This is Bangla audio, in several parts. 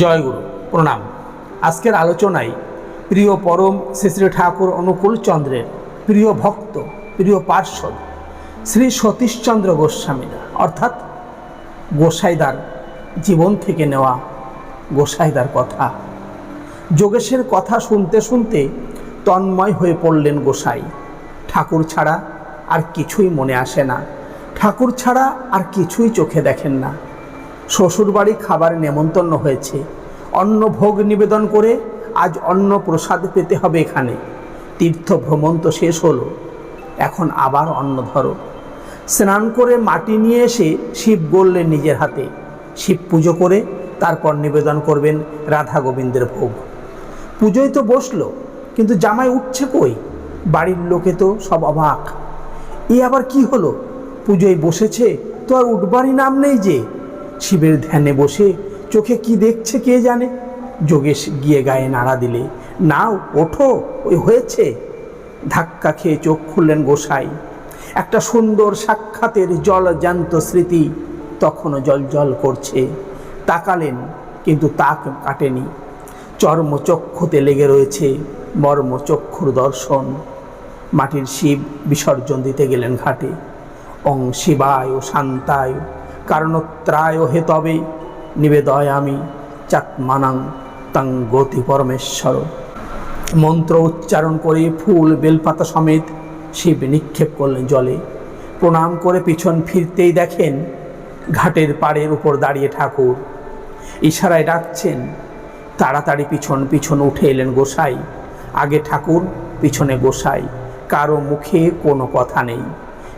জয়গুরু, প্রণাম। আজকের আলোচনায় প্রিয় পরম শ্রী শ্রী ঠাকুর অনুকূল চন্দ্রের প্রিয় ভক্ত, প্রিয় পার্শ্বদ শ্রী সতীশচন্দ্র গোস্বামীরা, অর্থাৎ গোসাইদার জীবন থেকে নেওয়া গোসাইদার কথা। যোগেশের কথা শুনতে শুনতে তন্ময় হয়ে পড়লেন গোসাই। ঠাকুর ছাড়া আর কিছুই মনে আসে না। ঠাকুর ছাড়া আর কিছুই চোখে দেখেন না। শ্বশুরবাড়ি খাবার নেমন্তন্ন হয়েছে। অন্ন ভোগ নিবেদন করে আজ অন্ন প্রসাদ পেতে হবে এখানে। তীর্থ ভ্রমণ তো শেষ হলো, এখন আবার অন্ন ধরো। স্নান করে মাটি নিয়ে এসে শিব গড়লেন নিজের হাতে। শিব পুজো করে তারপর নিবেদন করবেন রাধা গোবিন্দের ভোগ। পুজোয় তো বসল, কিন্তু জামাই উঠছে কই? বাড়ির লোকে তো সব অবাক। এ আবার কি হলো? পুজোয় বসেছে তো আর উঠবারই নাম নেই যে। শিবের ধ্যানে বসে চোখে কি দেখছে কে জানে? যোগেশ গিয়ে গায়ে নাড়া দিলে, নাও, ওঠো ওই হয়েছে। ধাক্কা খেয়ে চোখ খুললেন গোসাই। একটা সুন্দর সাক্ষাতের জল জ্যান্ত স্মৃতি তখনও জল জল করছে। তাকালেন, কিন্তু তাক কাটেনি। চর্মচক্ষুতে লেগে রয়েছে মর্মচক্ষুর দর্শন। মাটির শিব বিসর্জন দিতে গেলেন ঘাটে। অং শিবায় ও শান্তায়, কারণত্রায় হে তবে নিবেদয় আমি চাত্মানাং তাং গতি পরমেশ্বর। মন্ত্র উচ্চারণ করে ফুল বেলপাতা সমেত শিব নিক্ষেপ করলেন জলে। প্রণাম করে পিছন ফিরতেই দেখেন ঘাটের পাড়ের উপর দাঁড়িয়ে ঠাকুর। ইশারায় ডাকছেন, তাড়াতাড়ি পিছন পিছন উঠে এলেন গোসাই। আগে ঠাকুর, পিছনে গোসাই। কারও মুখে কোনো কথা নেই।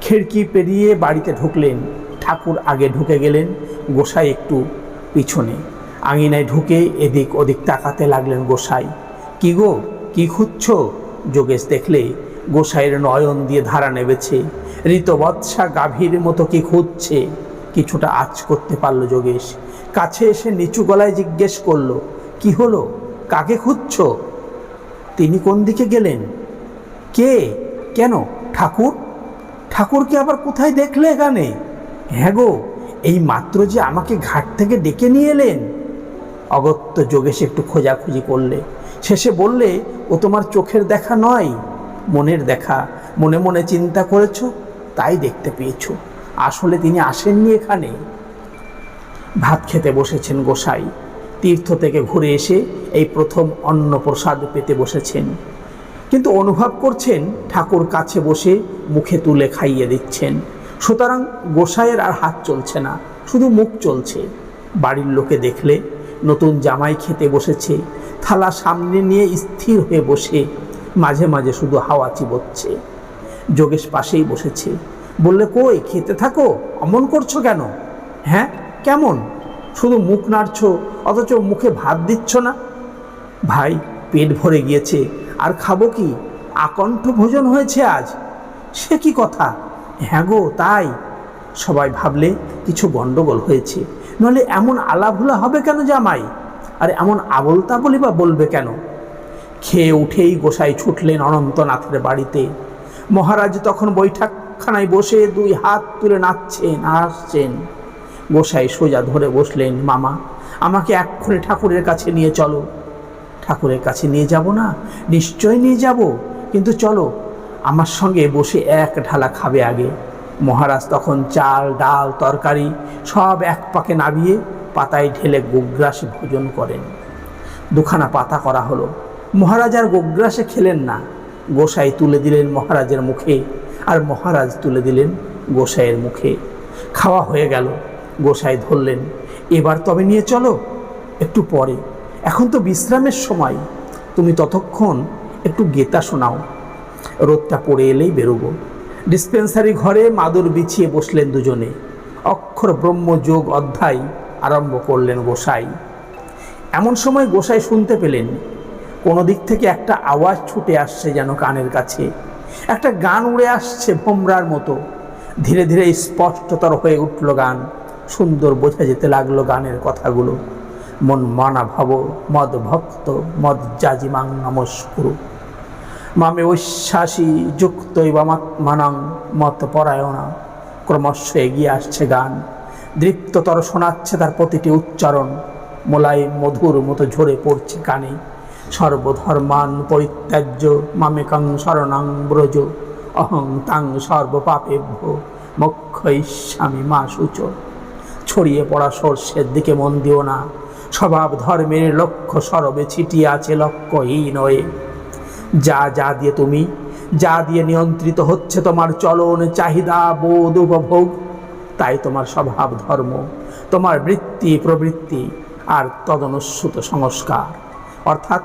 খিড়কি পেরিয়ে বাড়িতে ঢুকলেন। ঠাকুর আগে ঢুকে গেলেন। গোসাই একটু পিছনে। আঙিনায় ঢুকে এদিক ওদিক তাকাতে লাগলেন গোসাই। কি গো, কি খুঁজছ? যোগেশ দেখলে গোসাইয়ের নয়ন দিয়ে ধারা নেবেছে। ঋতবৎসা গাভীর মতো কি খুঁজছে? কিছুটা আঁচ করতে পারল যোগেশ। কাছে এসে নিচু গলায় জিজ্ঞেস করল, কি হলো? কাকে খুঁজছ? তিনি কোন দিকে গেলেন? কে? কেন? ঠাকুর? ঠাকুরকে আবার কোথায় দেখলে এখানে? হ্যাঁ গো এই মাত্র যে আমাকে ঘাট থেকে ডেকে নিয়ে এলেন? অগত্য যোগেশ একটু খোঁজাখুঁজি করলে। শেষে বললে, ও তোমার চোখের দেখা নয়, মনের দেখা। মনে মনে চিন্তা করেছ, তাই দেখতে পেয়েছ। আসলে তিনি আসেননি এখানে। ভাত খেতে বসেছেন গোসাই। তীর্থ থেকে ঘুরে এসে এই প্রথম অন্ন প্রসাদ পেতে বসেছেন। কিন্তু অনুভব করছেন, ঠাকুর কাছে বসে মুখে তুলে খাইয়ে দিচ্ছেন। সুতরাং গোসাইয়ের আর হাত চলছে না, শুধু মুখ চলছে। বাড়ির লোকে দেখলে, নতুন জামাই খেতে বসেছে, থালা সামনে নিয়ে স্থির হয়ে বসে, মাঝে মাঝে শুধু হাওয়া চিবোচ্ছে। যোগেশ পাশেই বসেছে, বললে, কই, খেতে থাকো? অমন করছ কেন? হ্যাঁ কেমন? শুধু মুখ নাড়ছো, অথচ মুখে ভাত দিচ্ছ না? ভাই, পেট ভরে গিয়েছে, আর খাব কি? আকণ্ঠ ভোজন হয়েছে আজ। সে কি কথা? হ্যাঁ গো, তাই। সবাই ভাবলে কিছু গণ্ডগোল হয়েছে। নইলে এমন আলাভুলা হবে কেন জামাই? আর এমন আবল তাবলি বা বলবে কেন? খেয়ে উঠেই গোসাই ছুটলেন অনন্তনাথের বাড়িতে। মহারাজ তখন বৈঠকখানায় বসে দুই হাত তুলে নাচছেন আসছেন গোসাই সোজা ধরে বসলেন, মামা, আমাকে এক্ষুনি ঠাকুরের কাছে নিয়ে চলো। ঠাকুরের কাছে নিয়ে যাব না? নিশ্চয় নিয়ে যাব। কিন্তু চলো আমার সঙ্গে বসে এক ঢালা খাবে আগে। মহারাজ তখন চাল, ডাল, তরকারি সব এক পাকে নাবিয়ে পাতায় ঢেলে গোগ্রাসে ভোজন করেন। দুখানা পাতা করা হলো। মহারাজ আর গোগ্রাসে খেলেন না। গোসাই তুলে দিলেন মহারাজের মুখে আর মহারাজ তুলে দিলেন গোসাইয়ের মুখে। খাওয়া হয়ে গেল। গোসাই ধরলেন, এবার তবে নিয়ে চলো, একটু পরে। এখন তো বিশ্রামের সময়। তুমি ততক্ষণ একটু গেতা শোনাও। রোদটা পড়ে এলেই বেরোবো। ডিসপেন্সারি ঘরে মাদুর বিছিয়ে বসলেন দুজনে। অক্ষর ব্রহ্মযোগ অধ্যায় আরম্ভ করলেন গোসাই। এমন সময় গোসাই শুনতে পেলেন, কোনো দিক থেকে একটা আওয়াজ ছুটে আসছে যেন কানের কাছে। একটা গান উড়ে আসছে ভোমরার মতো। ধীরে ধীরে স্পষ্টতর হয়ে উঠল গান। সুন্দর বোঝা যেতে লাগল গানের কথাগুলো। মন মানা ভব মদ ভক্ত, মদ জাজিমাং নমস্কুরু। মামে ঐশ্বাসী যুক্ত মানাং মত পরায়ণা। ক্রমশ এগিয়ে আসছে গান। দৃপ্ততর শোনাচ্ছে তার প্রতিটি উচ্চারণ। মোলাই মধুর মতো ঝরে পড়ছে কানে। সর্বধর্মান পরিত্যাজ্য, মামেকাং শরণাং ব্রজ। অহং তাং সর্বপাপেভ্য মক্ষয়িষ্যামি মা সূচ। ছড়িয়ে পড়া সর্ষের দিকে মন দিও না। স্বভাব ধর্মের লক্ষ্য সরবে ছিটিয়ে আছে লক্ষ্যহীন হয়ে। যা যা দিয়ে তুমি, যা দিয়ে নিয়ন্ত্রিত হচ্ছে তোমার চলন, চাহিদা, বোধ, উপভোগ, তাই তোমার স্বভাব, ধর্ম, তোমার বৃত্তি, প্রবৃত্তি আর তদনুস্যুত সংস্কার। অর্থাৎ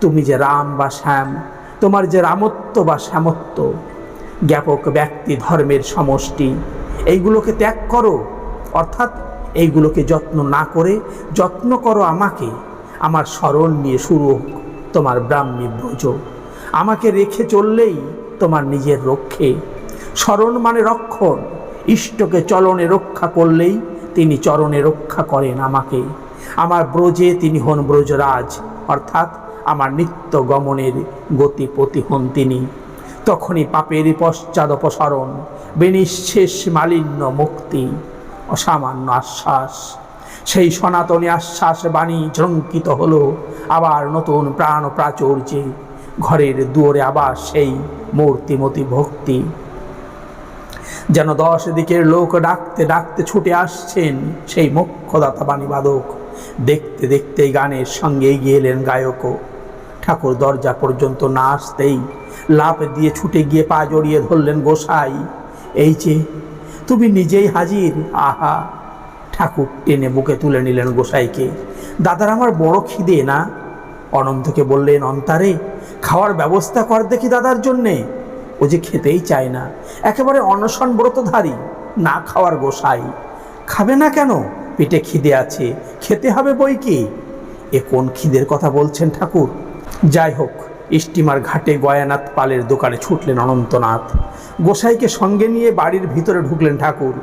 তুমি যে রাম বা শ্যাম, তোমার যে রামত্ব বা শ্যামত্ব জ্ঞাপক ব্যক্তি ধর্মের সমষ্টি, এইগুলোকে ত্যাগ করো। অর্থাৎ এইগুলোকে যত্ন না করে, যত্ন করো আমাকে, আমার স্মরণ নিয়ে শুরু তোমার ব্রাহ্মী ব্রজ। আমাকে রেখে চললেই তোমার নিজের রক্ষে। স্মরণ মানে রক্ষণ। ইষ্টকে চলনে রক্ষা করলেই তিনি চরণে রক্ষা করেন আমাকে। আমার ব্রজে তিনি হন ব্রজরাজ, অর্থাৎ আমার নিত্য গমনের গতিপতি হন তিনি। তখনই পাপের পশ্চাদ অপসরণ, বিনিঃশেষ মালিন্য মুক্তি, অসামান্য আশ্বাস। সেই সনাতনী আশ্বাস বাণী ঝঙ্কিত হলো। আবার নতুন প্রাণ প্রাচুর্যে ঘরের দুয়ারে আবার সেই মূর্তিমতি ভক্তি। যেন দশ দিকের লোক ডাকতে ডাকতে ছুটে আসছেন সেই মোক্ষদাতা বাণীবাদক দেখতে দেখতে গানের সঙ্গে এগিয়ে এলেন গায়কও ঠাকুর দরজা পর্যন্ত না আসতেই লাভ দিয়ে ছুটে গিয়ে পা জড়িয়ে ধরলেন গোসাই। এই যে, তুমি নিজেই হাজির? আহা! ঠাকুর টেনে বুকে তুলে নিলেন গোসাইকে। দাদার আমার বড় খিদে না? অনন্তকে বললেন, অন্তারে, খাওয়ার ব্যবস্থা কর দেখি দাদার জন্যে। ও যে খেতেই চায় না, একেবারে অনশন ব্রতধারী, না খাওয়ার গোসাই। খাবে না কেন? পেটে খিদে আছে, খেতে হবে বই কি? এ কোন খিদের কথা বলছেন ঠাকুর? যাই হোক স্টিমার ঘাটে গয়ানাথ পালের দোকানে ছুটলেন অনন্তনাথ। গোসাইকে সঙ্গে নিয়ে বাড়ির ভিতরে ঢুকলেন ঠাকুর।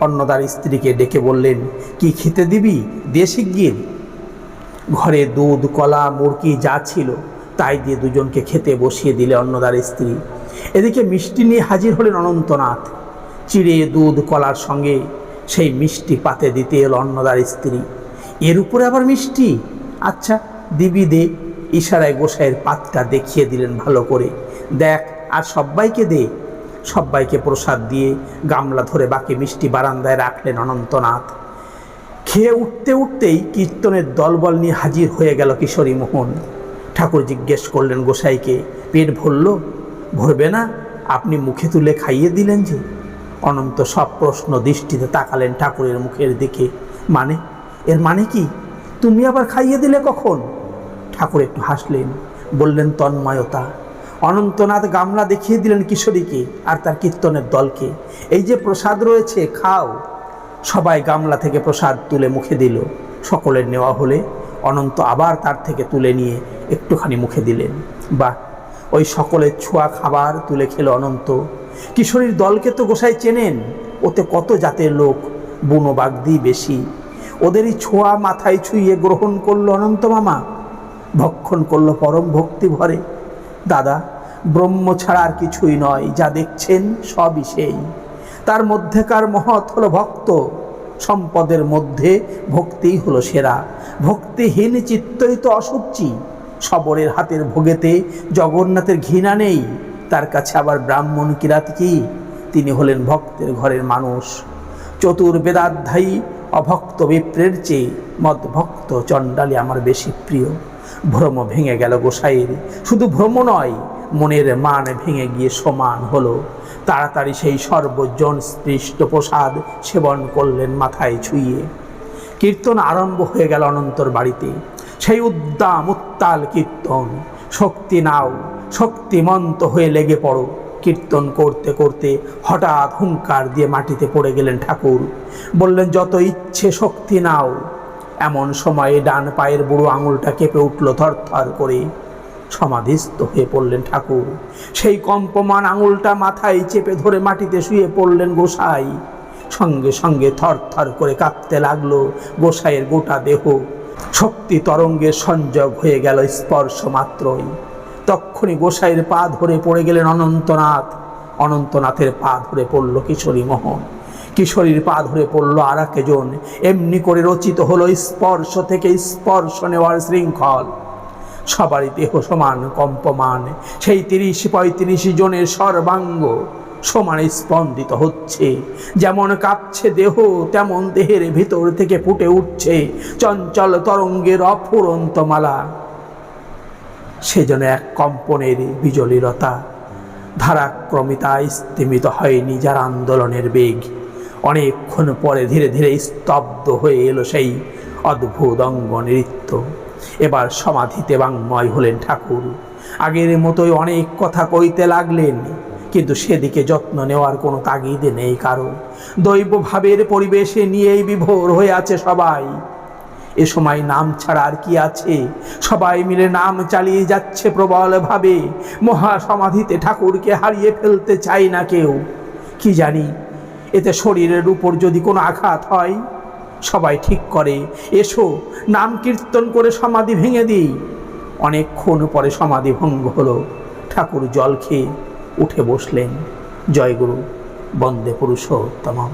অন্নদার স্ত্রীকে ডেকে বললেন, কি খেতে দিবি দেশি গিয়ে? ঘরে দুধ, কলা, মুরগি যা ছিল, তাই দিয়ে দুজনকে খেতে বসিয়ে দিলে অন্নদার স্ত্রী। এদিকে মিষ্টি নিয়ে হাজির হলেন অনন্তনাথ। চিড়ে, দুধ, কলার সঙ্গে সেই মিষ্টি পাতে দিতে এলো অন্নদার স্ত্রী। এর উপরে আবার মিষ্টি? আচ্ছা দিবি দে। ইশারায় গোসাইয়ের পাতটা দেখিয়ে দিলেন ভালো করে। দেখ, আর সব্বাইকে দে। সব্বাইকে প্রসাদ দিয়ে গামলা ধরে বাকি মিষ্টি বারান্দায় রাখলেন অনন্তনাথ। খেয়ে উঠতে উঠতেই কীর্তনের দলবল নিয়ে হাজির হয়ে গেল কিশোরী মোহন। ঠাকুর জিজ্ঞেস করলেন গোসাইকে, পেট ভরল? ভরবে না? আপনি মুখে তুলে খাইয়ে দিলেন যে? অনন্ত সব প্রশ্ন দৃষ্টিতে তাকালেন ঠাকুরের মুখের দিকে। মানে? এর মানে কি? তুমি আবার খাইয়ে দিলে কখন? ঠাকুর একটু হাসলেন, বললেন, তন্ময়তা। অনন্তনাথ গামলা দেখিয়ে দিলেন কিশোরীকে আর তার কীর্তনের দলকে। এই যে প্রসাদ রয়েছে, খাও। সবাই গামলা থেকে প্রসাদ তুলে মুখে দিল। সকলের নেওয়া হলে অনন্ত আবার তার থেকে তুলে নিয়ে একটুখানি মুখে দিলেন। বা ওই সকলের ছোঁয়া খাবার তুলে খেল অনন্ত। কিশোরীর দলকে তো গোসাই চেনেন, ওতে কত জাতের লোক, বুনো বাগদি বেশি। ওদেরই ছোঁয়া মাথায় ছুঁয়ে গ্রহণ করল অনন্ত মামা। ভক্ষণ করল পরম ভক্তি ভরে দাদা, ব্রহ্ম ছাড়া আর কিছুই নয়, যা দেখছেন সবই সেই। তার মধ্যেকার মহৎ হলো ভক্ত, সম্পদের মধ্যে ভক্তিই হলো সেরা। ভক্তিহীন চিত্তই তো অসুচি, সবরের হাতের ভোগেতে জগন্নাথের ঘৃণা নেই। তার কাছে আবার ব্রাহ্মণ কিরাত কি? তিনি হলেন ভক্তের ঘরের মানুষ। চতুর বেদাধ্যায়ী অভক্ত বিপ্রের চেয়ে মদভক্ত চণ্ডালী আমার বেশি প্রিয়। ভ্রম ভেঙে গেল গোসাইয়ের শুধু ভ্রম নয়, মনের মান ভেঙে গিয়ে সমান হলো। তাড়াতাড়ি সেই সর্বজন স্পৃষ্ট প্রসাদ সেবন করলেন মাথায় ছুঁয়ে। কীর্তন আরম্ভ হয়ে গেল অনন্তর বাড়িতে। সেই উদ্দাম, উত্তাল কীর্তন। শক্তি নাও শক্তিমন্ত হয়ে লেগে পড়ো। কীর্তন করতে করতে হঠাৎ হুঙ্কার দিয়ে মাটিতে পড়ে গেলেন ঠাকুর। বললেন, যত ইচ্ছে শক্তি নাও এমন সময়ে ডান পায়ের বুড়ো আঙুলটা কেঁপে উঠল থরথর করে। সমাধিস্থ হয়ে পড়লেন ঠাকুর। সেই কম্পমান আঙুলটা মাথায় চেপে ধরে মাটিতে শুয়ে পড়লেন গোসাই। সঙ্গে সঙ্গে থর থর করে কাঁপতে লাগল গোসাইয়ের গোটা দেহ। শক্তি তরঙ্গের সংযোগ হয়ে গেল স্পর্শ মাত্রই। তক্ষণি গোসাইয়ের পা ধরে পড়ে গেলেন অনন্তনাথ। অনন্তনাথের পা ধরে পড়ল কিশোরী মোহন। কিশোরীর পা ধরে পড়ল আর একজন এমনি করে রচিত হলো স্পর্শ থেকে স্পর্শ নেওয়ার শৃঙ্খল। সবারই দেহ সমান কম্পমান। সেই তিরিশ পঁয়ত্রিশ জনের সর্বাঙ্গ সমানে স্পন্দিত হচ্ছে। যেমন কাঁপছে দেহ, তেমন দেহের ভিতর থেকে ফুটে উঠছে চঞ্চল তরঙ্গের অফুরন্ত মালা। সে যেন এক কম্পনের বিজলিরতা ধারাক্রমিতায় স্তিমিত হয়নি যার আন্দোলনের বেগ। অনেকক্ষণ পরে ধীরে ধীরে স্তব্ধ হয়ে এলো সেই অদ্ভুত অঙ্গ নৃত্য এবার সমাধিতে বাংময় হলেন ঠাকুর। আগের মতোই অনেক কথা কইতে লাগলেন, কিন্তু সেদিকে যত্ন নেওয়ার কোনো তাগিদ নেই কারও। দৈব ভাবের পরিবেশে নিয়েই বিভোর হয়ে আছে সবাই। এ সময় নাম ছাড়া আর কি আছে? সবাই মিলে নাম চালিয়ে যাচ্ছে প্রবলভাবে। মহা সমাধিতে ঠাকুরকে হারিয়ে ফেলতে চাই না কেউ। কি জানি এতে শরীরের উপর যদি কোনো আঘাত হয়, সবাই ঠিক করে। এসো, নাম কীর্তন করে সমাধি ভেঙে দিই। অনেকক্ষণ পরে সমাধি ভঙ্গ হলো। ঠাকুর জল খেয়ে উঠে বসলেন। জয়গুরু, বন্দে পুরুষোত্তম